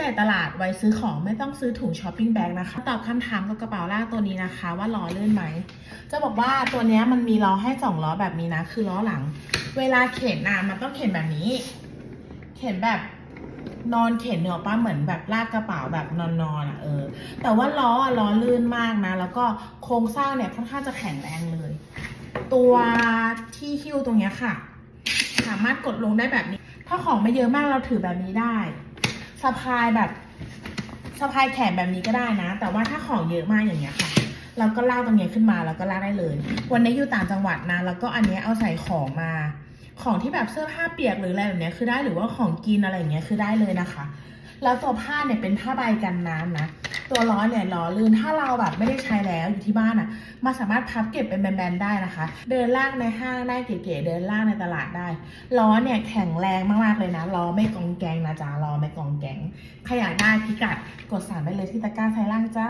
จ่ายตลาดไว้ซื้อของไม่ต้องซื้อถุงช้อปปิ้งแบ็กนะคะ ตอบคำถามกับกระเป๋าลากตัวนี้นะคะ ว่าล้อลื่นไหม จะบอกว่าตัวนี้มันมีล้อให้สองล้อแบบนี้นะ คือล้อหลัง เวลาเข็นนะมันต้องเข็นแบบนี้ เข็นแบบนอนเข็นเนอะป้าเหมือนแบบลากกระเป๋าแบบนอนๆอะเออ แต่ว่าล้ออะล้อลื่นมากนะ แล้วก็โครงสร้างเนี่ยค่อนข้างจะแข็งแรงเลย ตัวที่หิ้วตรงเนี้ยค่ะ สามารถกดลงได้แบบนี้ ถ้าของไม่เยอะมากเราถือแบบนี้ได้ สะพายแบบสะพายแขนแบบนี้ก็ได้นะ แต่ว่าถ้าของเยอะมากอย่างเงี้ยค่ะ เราก็ลากตรงเนี้ยขึ้นมาแล้วก็ลากได้เลย วันนี้อยู่ต่างจังหวัดนะ แล้วก็อันเนี้ยเอาใส่ของมา ของที่แบบเสื้อผ้าเปียกหรืออะไรแบบเนี้ยคือได้หรือว่าของกินอะไรอย่างเงี้ยคือได้เลยนะคะ แล้วตัวผ้าเนี่ยเป็นผ้าใบกันน้ำนะ ตัวล้อเนี่ยล้อลื่นถ้าเราแบบไม่ได้ใช้แล้วอยู่ที่บ้านอะมาสามารถพับเก็บเป็นแบนๆได้นะคะ เดินลากในห้างได้เก๋ๆเดินลากในตลาดได้ล้อเนี่ยแข็งแรงมากๆเลยนะล้อไม่กองแกงนะจ๊ะล้อไม่กองแกงขยายได้พิกัดกดสั่งได้เลยที่ตะกร้าไซล่างจ้า